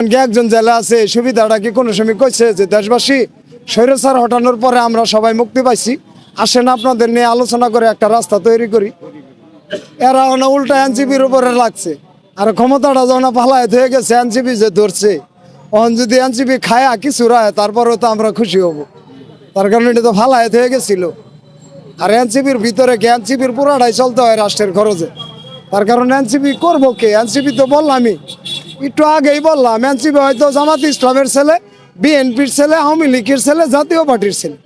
একজন জেলা আছে সুবিধাটা কি কোনো সময় কইছে যে দেশবাসী? স্বৈরাচার হটানোর পরে আমরা সবাই মুক্তি পাইছি। আসেন আপনাদের নিয়ে আলোচনা করে একটা রাস্তা তৈরি করি। এরা না উল্টা এনসিপির উপরে লাগছে। আর ক্ষমতাটা যখন পালায় হয়ে গেছে এনসিপি যে ধরছে অন যদি এনসিপি খায় কিছু রায়, তারপরেও তো আমরা খুশি হব। তার কারণে এটা তো ফালায় হয়ে গেছিল। আর এনসিপির ভিতরে কি এনসিপির পুরাটাই চলতে হয় রাষ্ট্রের খরচে? তার কারণে এনসিপি করব কে? এনসিপি তো বললামই একটু আগেই বললাম, এনসিপি হয়তো জামাত ইসলামের ছেলে, বিএনপির ছেলে, আওয়ামী লীগের ছেলে, জাতীয় পার্টির ছেলে।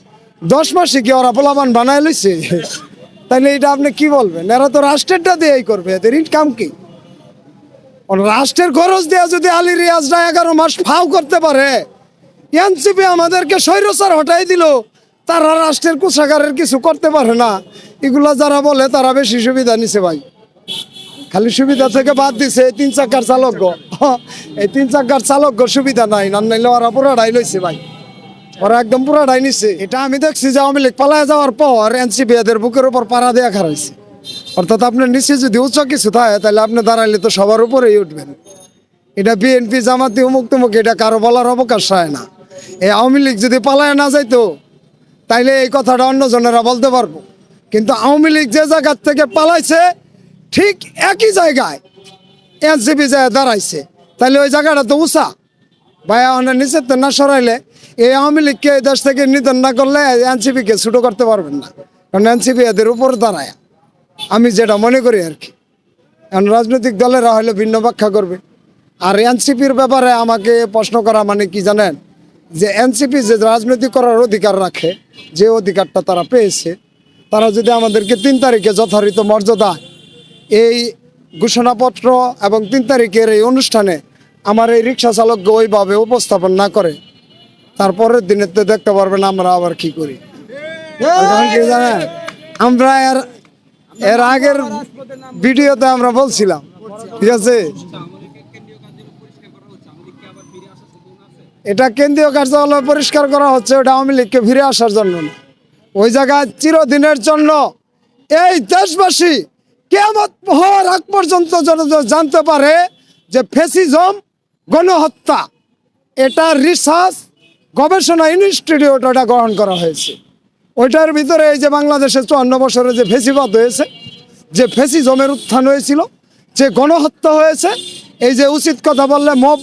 দশ মাসে কি ওরা পোলাপান বানায় লইছে? তাহলে এটা আপনি কি বলবেন? এরা তো রাষ্ট্রেরটা দিয়েই করবে, এদের ইনকাম কি? রাষ্ট্রের খরচ দেওয়া যদি আলী রিয়াজরা এগারো মাস ফাও করতে পারে, এনসিপি আমাদেরকে স্বৈরচার হটাই দিল, তারা রাষ্ট্রের কোষাগারের কিছু করতে পারে না। এগুলা যারা বলে, তারা বেশি সুবিধা নিছে ভাই। খালি সুবিধা থেকে বাদ দিছে, এই তিন চাকার চালক এই তিন চাকার চালক সুবিধা নাই, না নাইলে ওরা পুরাটাই লইছে ভাই। ওরা একদম পুরাটাই নিছে। এটা আমি দেখছি যে আওয়ামী লীগ পালায় যাওয়ার পর এনসিপি এদের বুকের উপর পাড়া দেয়া খারাইছে অর্থাৎ আপনার নিচে যদি উচ্চ কিছু থাকে, তাহলে আপনি দাঁড়াইলে তো সবার উপরেই উঠবেন। এটা বিএনপি, জামাতি উমুক তুমুক, এটা কারও বলার অবকাশ হয় না। এই আওয়ামী লীগ যদি পালায় না যাইতো, তাইলে এই কথাটা অন্যজনেরা বলতে পারব। কিন্তু আওয়ামী লীগ যে জায়গার থেকে পালাইছে ঠিক একই জায়গায় এনসিপি যায় দাঁড়াইছে, তাহলে ওই জায়গাটা তো উষা ভাই অনেক নিচে তো না সরাইলে, এই আওয়ামী লীগকে এই দেশ থেকে নিধন না করলে এনসিপিকে ছুটো করতে পারবেন না। কারণ এনসিপি এদের উপর দাঁড়ায়। আমি যেটা মনে করি আর কি। এখন রাজনৈতিক দলেরা হলে ভিন্ন ব্যাখ্যা করবে। আর এনসিপির ব্যাপারে আমাকে প্রশ্ন করা মানে কি জানেন? যে এনসিপি যে রাজনীতি করার অধিকার রাখে, যে অধিকারটা তারা পেয়েছে, তারা যদি আমাদেরকে তিন তারিখে যথারীত মর্যাদা এই ঘোষণাপত্র এবং তিন তারিখের এই অনুষ্ঠানে আমার এই রিক্সা চালককে ওইভাবে উপস্থাপন না করে। তারপরের দিনে তো দেখতে পারবেন আমরা আবার কি করি। আমরা এর এর আগের ভিডিওতে আমরা বলছিলাম, ঠিক আছে? এটা কেন্দ্রীয় কার্যালয় পরিষ্কার করা হচ্ছে, ওটা আওয়ামী লীগকে ফিরে আসার জন্য ওই জায়গায় চিরদিনের জন্য এই দেশবাসী কেমন হওয়ার আগ পর্যন্ত যেন জানতে পারে যে ফেসিজম, গণহত্যা, এটা রিসার্চ, গবেষণা ইনস্টিটিউট ওটা গ্রহণ করা হয়েছে। ওইটার ভিতরে এই যে বাংলাদেশে চুয়ান্ন বছরে যে ফেসিবাদ হয়েছে, যে ফেসিজমের উত্থান হয়েছিল, যে গণহত্যা হয়েছে, এই যে উচিত কথা বললে মব